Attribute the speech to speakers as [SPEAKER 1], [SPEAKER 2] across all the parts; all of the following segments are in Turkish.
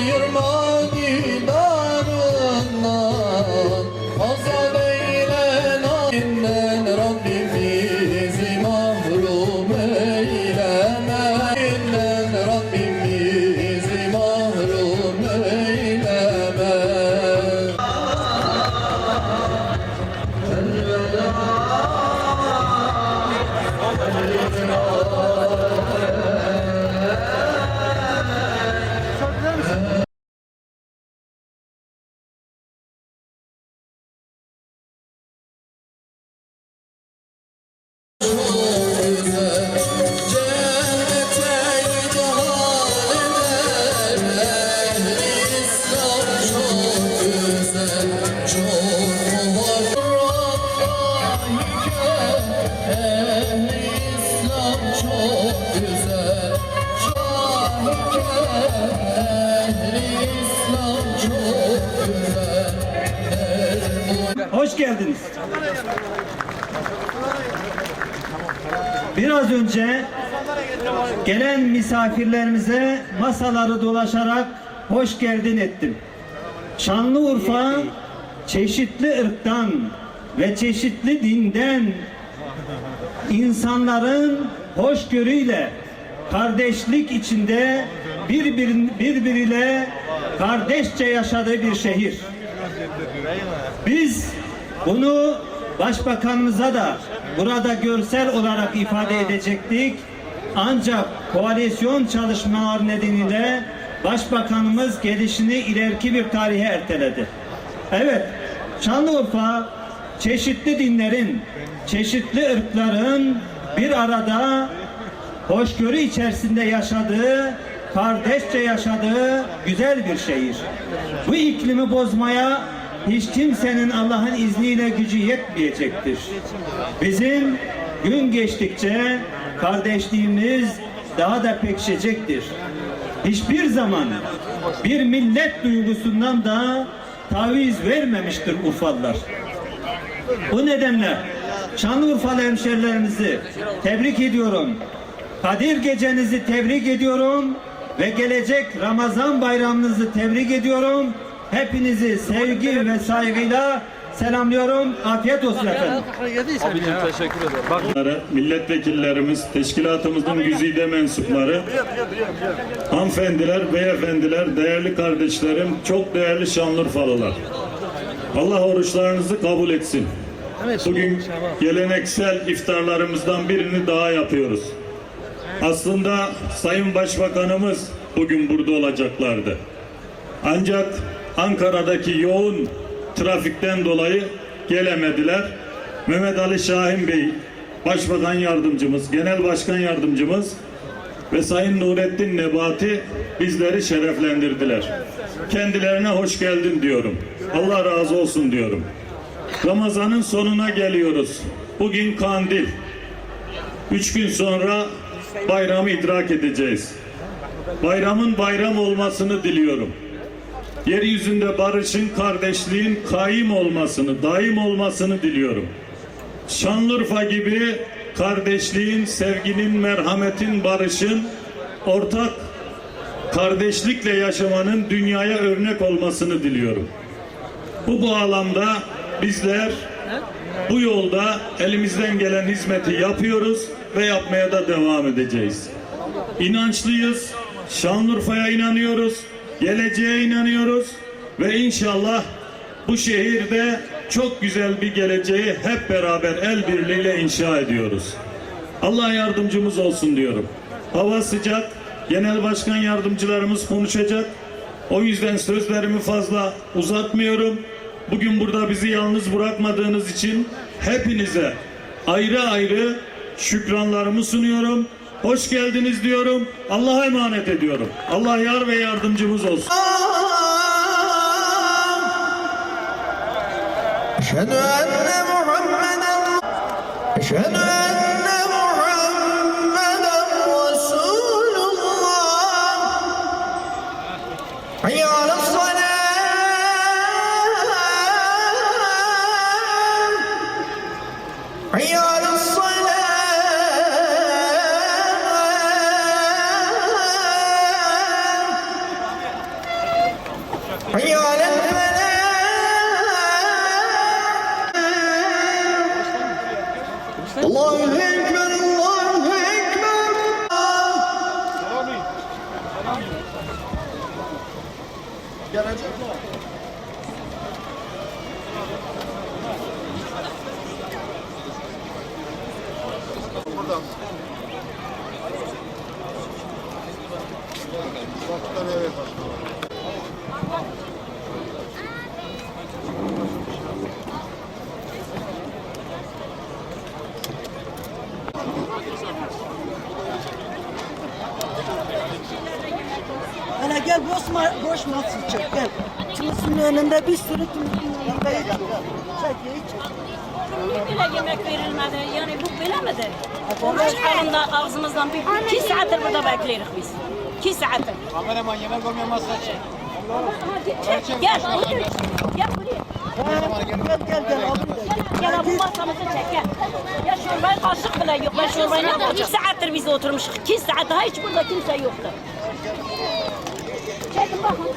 [SPEAKER 1] ayırma hoş geldiniz. Biraz önce gelen misafirlerimize masaları dolaşarak hoş geldin ettim. Şanlıurfa çeşitli ırktan ve çeşitli dinden insanların hoşgörüyle kardeşlik içinde birbirin, birbiriyle kardeşçe yaşadığı bir şehir. Biz bunu başbakanımıza da burada görsel olarak ifade edecektik. Ancak koalisyon çalışmalar nedeniyle başbakanımız gelişini ileriki bir tarihe erteledi. Evet, Şanlıurfa çeşitli dinlerin, çeşitli ırkların bir arada hoşgörü içerisinde yaşadığı, kardeşçe yaşadığı güzel bir şehir. Bu iklimi bozmaya hiç kimsenin Allah'ın izniyle gücü yetmeyecektir. Bizim gün geçtikçe kardeşliğimiz daha da pekişecektir. Hiçbir zaman bir millet duygusundan da taviz vermemiştir Urfalılar. Bu nedenle Şanlıurfalı hemşerilerimizi tebrik ediyorum. Kadir gecenizi tebrik ediyorum ve gelecek Ramazan bayramınızı tebrik ediyorum. Hepinizi sevgi ve saygıyla selamlıyorum. Afiyet olsun efendim.
[SPEAKER 2] Abicim teşekkür ederim. Bak
[SPEAKER 3] milletvekillerimiz, teşkilatımızın güzide mensupları, hanımefendiler, beyefendiler, değerli kardeşlerim, çok değerli Şanlıurfalılar. Allah oruçlarınızı kabul etsin. Bugün geleneksel iftarlarımızdan birini daha yapıyoruz. Aslında Sayın Başbakanımız bugün burada olacaklardı. Ancak Ankara'daki yoğun trafikten dolayı gelemediler. Mehmet Ali Şahin Bey, Başbakan Yardımcımız, Genel Başkan Yardımcımız ve Sayın Nurettin Nebati bizleri şereflendirdiler. Kendilerine hoş geldin diyorum. Allah razı olsun diyorum. Ramazanın sonuna geliyoruz. Bugün kandil. Üç gün sonra bayramı idrak edeceğiz. Bayramın bayram olmasını diliyorum. Yeryüzünde barışın, kardeşliğin kaim olmasını, daim olmasını diliyorum. Şanlıurfa gibi kardeşliğin, sevginin, merhametin, barışın, ortak kardeşlikle yaşamanın dünyaya örnek olmasını diliyorum. Bu bağlamda bizler bu yolda elimizden gelen hizmeti yapıyoruz ve yapmaya da devam edeceğiz. İnançlıyız, Şanlıurfa'ya inanıyoruz, geleceğe inanıyoruz ve inşallah bu şehirde çok güzel bir geleceği hep beraber el birliğiyle inşa ediyoruz. Allah yardımcımız olsun diyorum. Hava sıcak, genel başkan yardımcılarımız konuşacak. O yüzden sözlerimi fazla uzatmıyorum. Bugün burada bizi yalnız bırakmadığınız için hepinize ayrı ayrı şükranlarımı sunuyorum hoş geldiniz diyorum. Allah'a emanet ediyorum. Allah yar ve yardımcımız olsun.
[SPEAKER 4] Muhammeden Resulullah Hayır Allahu Ekber, Allahu Buradan. Eve başlıyor.
[SPEAKER 5] Hele gel boş, ma boş masası çek gel. Kimisinin önünde bir sürü kimisinin önünde. Çek ye çek.
[SPEAKER 6] bile yemek verilmedi. Yani bu böyle midir? Çıkalım da ağzımızdan bir iki saattir burada bekliyoruz biz. İki saattir.
[SPEAKER 7] Kameraman yemek olmayan masaya çek.
[SPEAKER 6] Çek, Gel. Gel buraya.
[SPEAKER 5] Gel gel gel gel.
[SPEAKER 6] Bu masamızı çek gel. Ya şurbayı kaşık bile yok. Ben şurbayı ne yapacağım? İki saattir biz oturmuşuz. İki saat daha hiç burada kimse yoktu. Çekin bakın.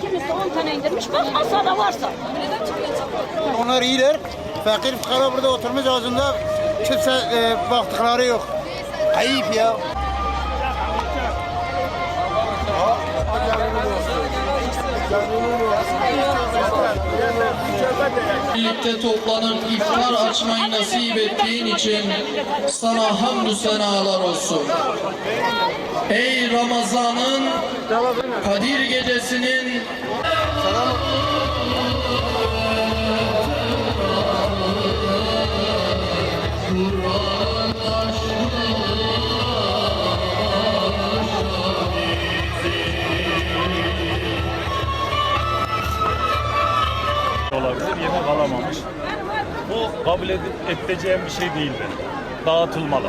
[SPEAKER 6] Kimisi on tane indirmiş. Bak masada varsa.
[SPEAKER 7] Onlar iyiler. Fakir fukara burada oturmuş ağzında kimse e, baktıkları yok. Ayıp ya.
[SPEAKER 4] Birlikte toplanıp iftar açmayı nasip ettiğin için sana hamdü senalar olsun. Ey Ramazan'ın Kadir gecesinin
[SPEAKER 3] olabilir, Edeceğim bir şey değildi. Dağıtılmalı.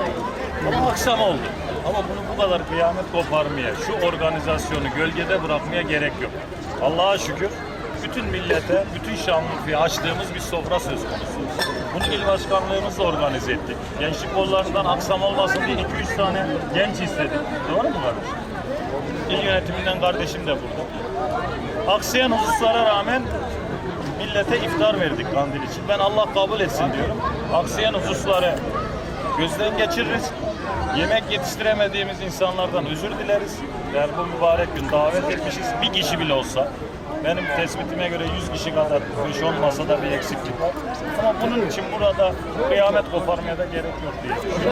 [SPEAKER 3] Ama akşam oldu. Ama bunu bu kadar kıyamet koparmaya, şu organizasyonu gölgede bırakmaya gerek yok. Allah'a şükür bütün millete, bütün Şanlıurfa'ya açtığımız bir sofra söz konusu. Bunu il başkanlığımızla organize ettik. Gençlik kollarından aksam olmasın diye 2-3 tane genç istedik. Doğru mu kardeşim? İl yönetiminden kardeşim de burada. Aksayan hususlara rağmen millete iftar verdik kandil için. Ben Allah kabul etsin diyorum. Aksayan hususları gözden geçiririz. Yemek yetiştiremediğimiz insanlardan özür dileriz. Eğer bu mübarek gün davet etmişiz. Bir kişi bile olsa benim tespitime göre 100 kişi kadar 5-10 masada bir eksiklik var. Ama bunun için burada kıyamet koparmaya da gerek yok diye.